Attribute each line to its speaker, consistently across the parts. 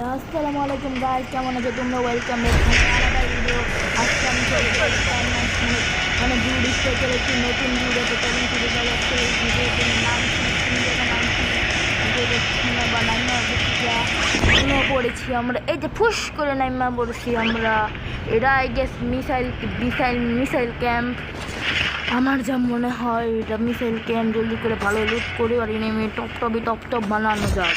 Speaker 1: আসসালামু আলাইকুম গাইস কেমন আছো তোমরা? ওয়েলকাম আলাদা ভিডিও আজকে আমি চলে মানে ভিউ স্পেশাল একটি নতুন ভিডিও তো তেমন শুরু করা ভিডিওটির নাম বা নাইমা বুঝিয়া পড়েছি আমরা, এই যে ফুস করে নাইমা পড়েছি আমরা। এটা I guess missile missile missile camp আমার যা মনে হয়, এটা মিসাইল ক্যাম্প জলদি করে ভালো লুট করে আর এনে টপ টপি টপ বানানো যাক।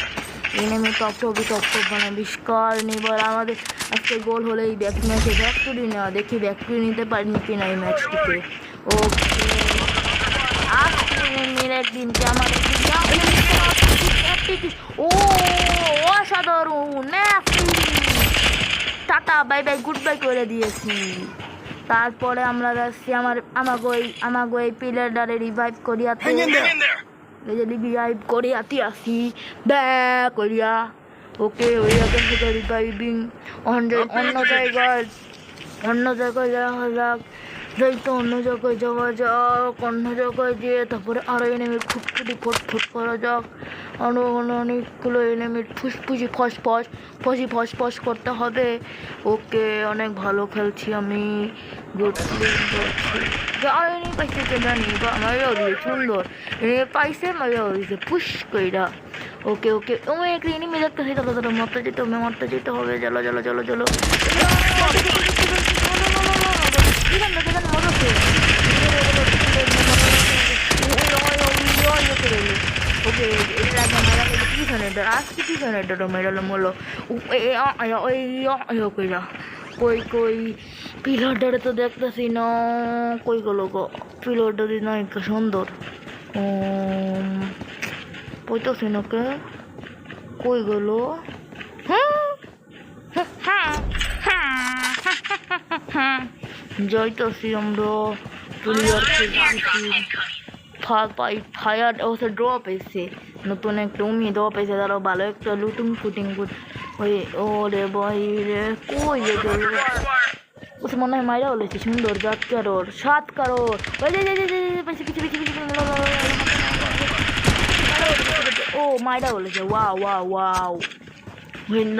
Speaker 1: এনেমে টপ টপি টপ টপ বানাবে। বিস্কার নেবার আমাদের আজকে গোল হলে এই ব্যাক ম্যাচে ব্যাকটুরি নেওয়া। দেখি ব্যাকটুরি নিতে পারিনি কিনা এই ম্যাচটিতে ওকে। এনিমির একদিনকে আমাদের ও, অসাধারণ। Tata bye bye good bye করে দিয়েছি। তারপরে আমরা যাচ্ছি আমার আমাকে ওই আমাকে ওই প্লেয়ারটারে রিভাইভ করিয়াতে যে রিভাইভ করিয়াতে আসি। ব্যাক করিয়া ওকে ওই থেকে রিভাইভিং অন্য অন্য জায়গায় অন্য জায়গায় যাওয়া যাক। তো অন্য জায়গায় যাওয়া যাক অন্য জায়গায় যেয়ে তারপরে আরও এনেমির ফুটফুটি ফুটফুট করা যাক আরও অনেকগুলো এনেমির ফুসফুসি ফস ফস ফসি ফস ফস করতে হবে ওকে অনেক ভালো খেলছি আমি গুড প্লেইং যাইনি পাইছে তো জানি বা মজাও দিয়েছে সুন্দর এনে পাইছে মজাও দিয়েছে পুশ কইরা ওকে ওকে ও এক এনিমি দেখতেছি চলো চলো মরতে যেতে হবে মরতে যেতে হবে চলো চলো চলো চলো ওকে এটা মেরা পিছনে আজকে পিছনে এটা মেরালো মলো ওই কইরা কই কই পিলারটারে তো দেখতেছি না কই গেলো গো পিলারটা দিন একটা সুন্দর পইতেছি না কে কই গেলো যাইতেছি আমরা প্লেয়ার পাই ফায়ার ওসে ড্রপ এসে নতুন একটা উমি ড্রপ এসে তারও ভালো একটা লুটুং ফুটিং ওই ওরে বই রে কই ওসে মনে হয় মাইরা বলেছে সুন্দর জাত কারোর সাত কারোর ও মাইরা বলেছে ওয়া ওয়া ওয়াও ভিন্ন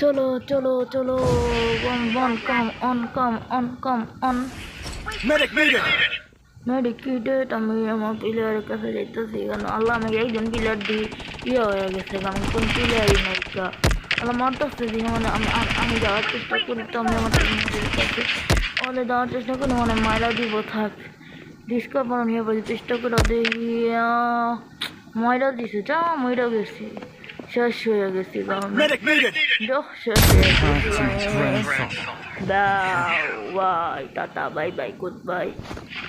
Speaker 1: চলো চলো চলো। অন বন come on come on come on
Speaker 2: Medic needed!
Speaker 1: মেডিকেটেড আমি আমার প্লেয়ারের কাছে যাইতেছি কারণ আল্লাহ আমাকে একজন প্লেয়ার দিয়ে ইয়ে হয়ে গেছে আমি কোন প্লেয়ারই নাই কা। আল্লাহ মারতেছে যে মানে আমি আম- যাওয়ার চেষ্টা করি তো আমি আমার কাছে যাওয়ার চেষ্টা করি মানে মায়েরা দিব থাক। বানানো নিয়ে বলছি চেষ্টা করে আহ, ময়রা দিছে যা ময়রা গেছি। শেষ হয়ে গেছি কারণ
Speaker 2: Medic needed!
Speaker 1: Yo, শেষ হয়ে গেছি bye tata bye bye goodbye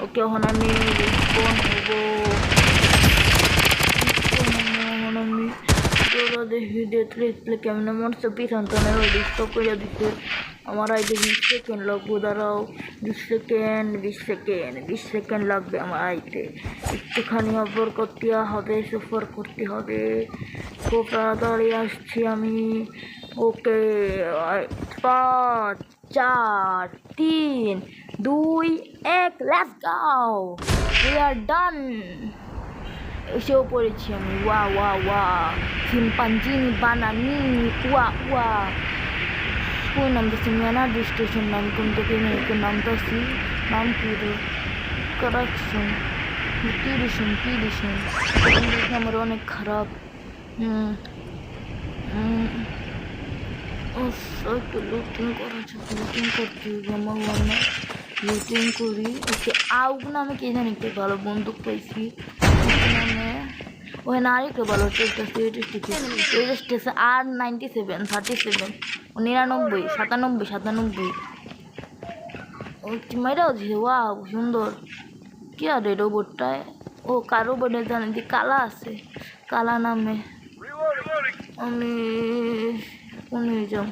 Speaker 1: okay এখন আমি রিসপন হব দেখি দেখলে দেখলে কেমনে মরছে পিছন তো রিস্ক করে দিচ্ছে আমার আইতে বিশ সেকেন্ড লাগবে, দাঁড়াও। বিশ সেকেন্ড বিশ সেকেন্ড বিশ সেকেন্ড লাগবে আমার আইতে। একটুখানি অফার করতে হবে সুপার করতে হবে। খুব তাড়াতাড়ি আসছি আমি। ওকে পাঁচ, চার, তিন, দুই, এক লেটস গাও উই আর ডান এসেও পড়েছি আমি। ওয়া ওয়া ওয়া। চিম্পাঞ্জিনি, বানানি, ওয়া ওয়া। কই নামতেছি মেনার্জি স্টেশন নাম কোন থেকে মেয়েকে নামতেছি নাম কি রে? কারাকশন কি রিশন কি রিশন আমার অনেক খারাপ। একটু লুটিং করা লুটিং করতে আমার মনে। লুটিং করি। ওকে আউক নামে কে জানি একটু ভালো বন্দুক পাইছি। মানে ওখানে আরেকটু ভালো চলতেছে এটা আর নাইনটি সেভেন থার্টি সেভেন নিরানব্বই, সাতানব্বই সাতানব্বই। দিছে ওয়াও, সুন্দর। কি আর রে রোবটটায় ও কারও বোর্ডে জানি যে কালা আছে? কালা নামে। আমি কোন যাও।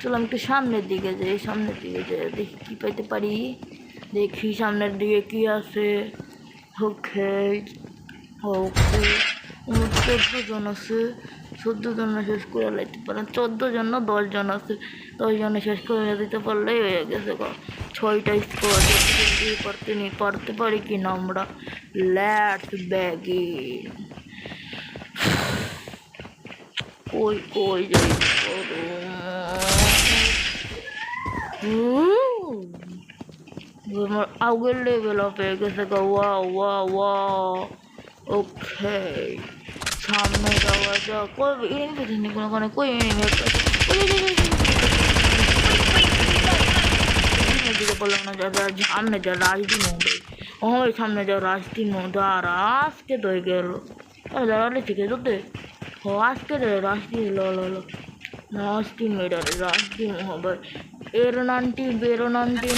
Speaker 1: চলো আমি একটু সামনের দিকে যাই, সামনের দিকে যাই, দেখি কী পাইতে পারি। দেখি সামনের দিকে কি আছে। ওকে ওকে চোদ্দ জন আছে। চোদ্দ জন শেষ করে লাইতে পারেন চোদ্দ জন না। দশ জন আছে দশ জনে শেষ করে দিতে পারলেই হয়ে গেছে ছয়টা স্কোর পারতে নি পারতে পারি কি না আমরা? ল্যাট ব্যাগে কই কই যাই আগের লেভেল আপ হয়ে গেছে গো। ওয়া ওয়া ওয়া ওকে সামনে যাওয়া যাক কই এনিমি পেছনে কোনো কোনো কই এনিমি দিকে বললাম না যা যা সামনে যা রাজদি মোড়ে ওই সামনে যা রাজদি মোড় আর আজকে তো গেল দাঁড়ালে ঠিক আছে তোদের ও আজকে রে রাজদি লো লো লো রাজদি মেডাল রাজদি মোহবার এর নানটি বেরো নানটি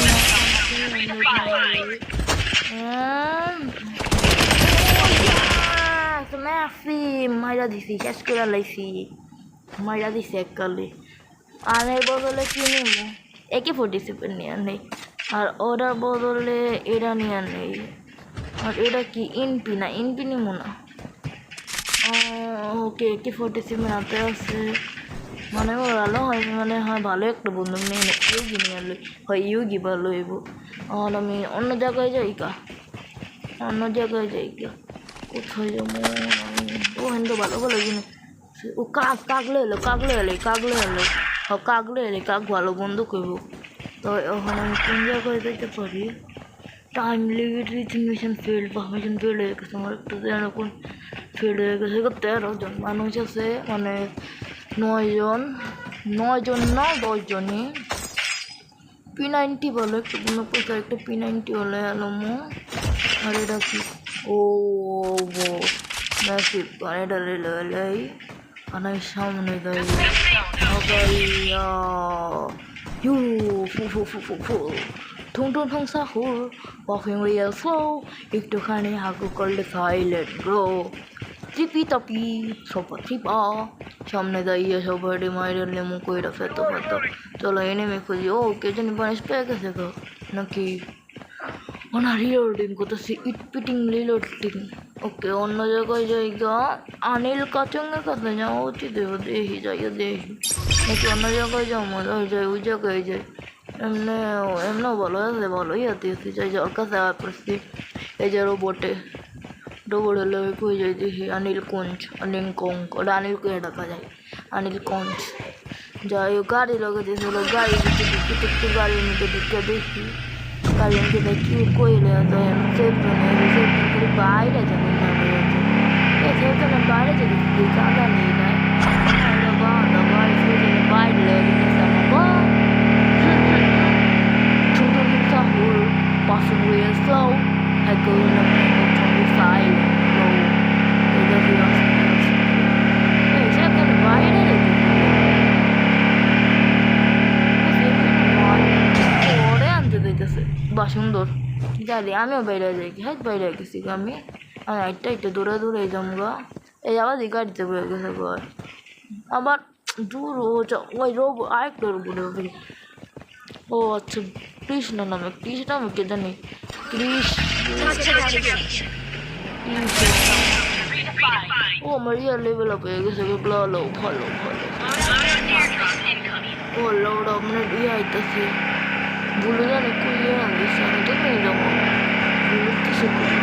Speaker 1: মেসি মাইরা দিছি, শেষ করে লাইছি। মাইরা দিছি এককালে। এর বদলে কি নিব একে ফোর্টি সেভেন নিয়ে নেই। আর ওটার বদলে এটা নিয়ে নেই। আর এটা কি ইনপি না? ইনপি নিব না? ওকে, একে ফোর্টি সেভেন হাতে আছে। মানে ভালো হয় মানে হয়, ভালো একটা বন্ধু নিয়ে ইউগি নিয়ে আনলে হয় ইউগি ভালো হইব। আর আমি অন্য জায়গায় যাই কা অন্য জায়গায় যাই কা কোথায় যাব ও হেন তো ভালো ভালো জিনিস ও কাক, কাকলে এলো, কাকলে এলে, কাকলে এলো। ও কাকলে এলে কাক ভালো বন্ধু কইব। তো ওখানে আমি কোন জায়গায় যেতে পারি? Time limit reaching mission failed বা মিশন ফেল্ড হয়ে গেছে। আমার একটু কোন ফেল্ড হয়ে গেছে। তেরো জন মানুষ আছে মানে নয় জন। নয় জন না, দশ জনই। পি নাইনটি বলো, একটু পয়সা, একটা পি নাইনটি হলে আলমো আর এটা কি? ও এটা রেলে এলাই আর আমি সামনে দাঁড়িয়ে। ঠুং ঠুং ঠুং সাহুর ওয়াকিং রিয়েল স্লো একটুখানি হাগু করলে সাইলেন্ট গ্রো চিপি তাপি সপা চিপা সামনে দাঁড়িয়ে সবাই মায়ের লেমু কইরা ফেতো ফেতো। চলো এনে মে খুঁজি। ও, কে জানি বানিস পেয়ে গেছে গো। নাকি? ওনার রিলোডিং করতেছি ইট পিটিং রিলোডিং ওকে, অন্য জায়গায় যাই গা অনিল কাচঙ্গের কাছে যাওয়া উচিত দেখি যাইয়া দেখি নাকি অন্য জায়গায় যাও মজা হয়ে যায় ওই জায়গায় যাই। এমনি এমনি ভালো আছে, ভালোই আছে যাই যাওয়ার কাছে আর এই যে রোবটে রোবট হলে কই যাই দেখি অনিল কুঞ্জ অনিল কঙ্ক ওটা অনিল কে ডাকা যায়? অনিল কঞ্জ। যাই গাড়ি লগে দিয়েছিল গাড়ি গাড়ির মধ্যে ঢুকে দেখি। Caliente de Chico y le doy el concepto de la receta que le baila de mi mamá. Y es cierto que baila de mi picada nina. Pero va, no va, es que le baila de mi mamá. Chudo que está juro, paso muy el sol, hay que una জানি, আমিও বাইরে যাই হ্যাঁ বাইরে গেছি আমি। আমি একটা একটা দূরে দূরে যাম গা। এই আবার এই গাড়িতে বয়ে গেছে ঘর আবার দূর, ও ওই রোব আরেকটা রোবট হবে ও আচ্ছা কৃষ্ণ নামে কৃষ্ণ নামে কে জানি? ও আমার ইয়ার লেভেল আপ হয়ে গেছে ভালো ভালো ভালো ও লৌড় আপনার ইয়ে আইতেছে। ইয়ে আনতেছে আমি তো নিয়ে যাব ভুলে কিছু করি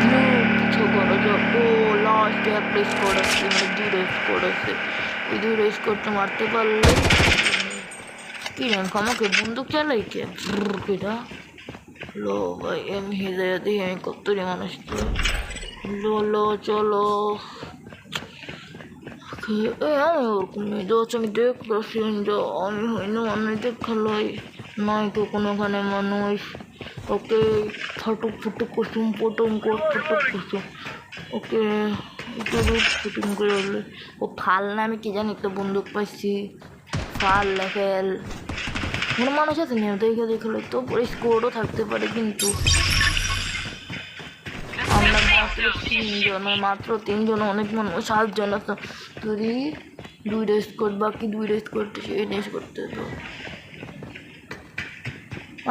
Speaker 1: ব্লু কিছু করা যায় ও লাস্ট একটা স্কোর আছে মানে দুটো স্কোর আছে ওই দুটো স্কোরটা মারতে পারলে কি জানি আমাকে বন্দুক চালাই কে কেটা লো ভাই এম হিদে দিয়ে আমি কতরি মানুষ তো লো লো চলো এ আমি ওরকম নেই আমি দেখতেছি আমি হইনি মানুষ দেখালাই নাই তো কোনোখানে মানুষ। ওকে ফাটুক ফুটুক কুসুম, পটুম ফুটুক কুসুম। ওকে একটু রুট ফুটুম করে হলে ও ফাল না, আমি কি জানি একটা বন্দুক পাইছি। ফাল লেভেল কোনো মানুষ আছে না দেখে দেখলে তো স্কোরও থাকতে পারে কিন্তু। মাত্র তিনজন মাত্র তিনজন, অনেক মানুষ সাতজন আছে। তুই দুইটা স্কোর বাকি দুইটা স্কোর শেষ করতে তো।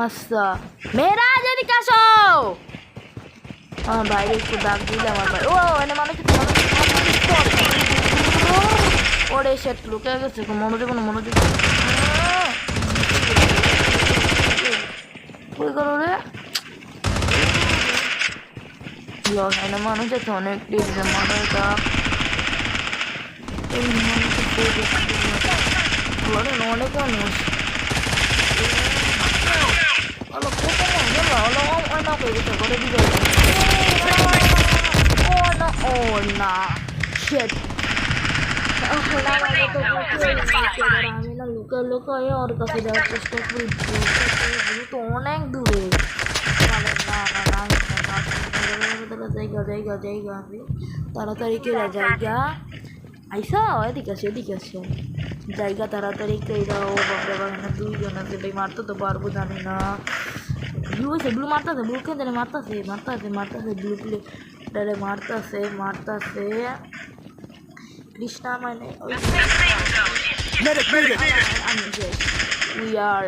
Speaker 1: আচ্ছা মেয়েরা যেদিকে আসো আমার বাইরে একটু ডাক দিলে আমার ভাই ও, এনে মানুষ ওরে সেট লুকে গেছে মনোযোগ মনোযোগ কই করো রে? লস এনে মানুষ আছে অনেক ডিজে মানুষ এই মানুষ অনেক মানুষ Alo, kok kamu aja lah, alo, ono kayak gitu, gue udah juga. Oh no, oh no, shit. Oh, lama itu gue আমি না লুকা লুকায় ওর কাছে যাওয়ার চেষ্টা করি দূর তো অনেক দূরে মানে না না না তারা জায়গা জায়গা জায়গা আমি তাড়াতাড়ি কেরা জায়গা আইসা এদিকে আছে এদিকে আছে জায়গা তাড়াতাড়ি কেরা ও বাবা বাবা দুইজন আছে ভাই মারতে তো পারব জানি না ব্লু আছে ব্লু মারতেছে ব্লু কে জানে মারতেছে মারতেছে মারতেছে ব্লু প্লে ডালে মারতেছে মারতেছে কৃষ্ণা মানে ওই
Speaker 2: Medic needed.
Speaker 1: আমি যে we are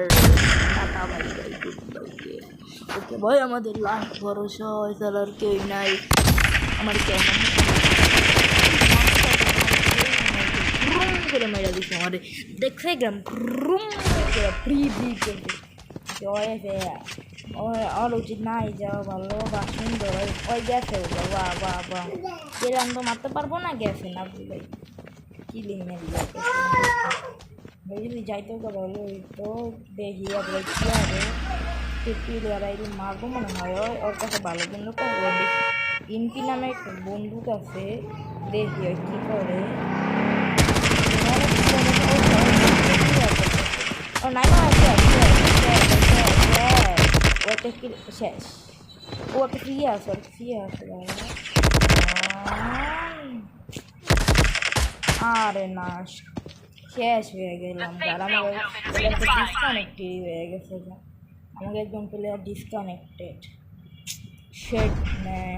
Speaker 1: tata bye bye goodbye okay, ভাই, আমাদের লাস্ট ভরসা এছাড়া আর কেউ নাই। আমার কেমন করে দিচ্ছে আমাদের দেখছে গ্রুম করে ফ্রি ফ্রি করে জয় আর উচিত নাই যাওয়া ভালো, বা সুন্দর। ওই গেছে ওগুলো বা বা বা। গেলাম তো মারতে পারব না গেছে না বুঝলে? কিলিং মেরে বুঝলি, যাইতেও তো দেখি আপনার কী হবে? প্লেয়ার আইডি মারবো মনে হয়। ওর কাছে ভালো বন্ধু ইনপি নামে একটা বন্দুক আছে। দেখি ওই কী করে। ও, নাই না শেষ ও একটা কি শেষ। ও, একটা ফ্রি আছে ফ্রি আছে আরে না, শেষ হয়ে গেলাম। আর আমার একটা হয়ে গেছে আমাকে একজন প্লেয়ার ডিসকানেক্টেড শেট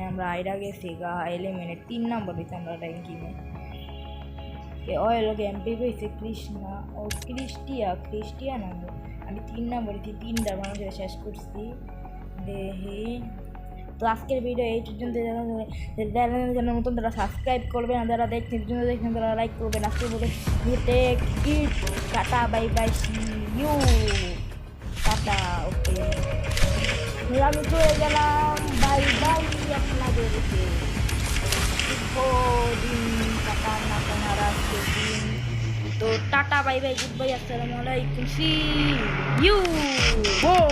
Speaker 1: আমরা আইরা গেছি গা এলিমিনেট তিন নম্বর দিতে আমরা র্যাঙ্কিংয়ে এ। অয়েল এমপি হয়েছে কৃষ্ণা, ও ক্রিস্টিয়া ক্রিস্টিয়া নাম্বার আমি তিন নম্বর দিই তিনটা মানুষের শেষ করছি। দেখি তো আজকের ভিডিও এই পর্যন্ত জানার মতন তারা সাবস্ক্রাইব করবেন আর যারা দেখছেন জন্য দেখছেন, তারা লাইক করবেন আজকে বলে tata bye bye you tata. আমি চলে গেলাম। বাই বাই আপনাদেরকে দিন, টাটা না আপনারা আজকে দিন তো tata, bye bye, good bye, আসসালামু আলাইকুম। C you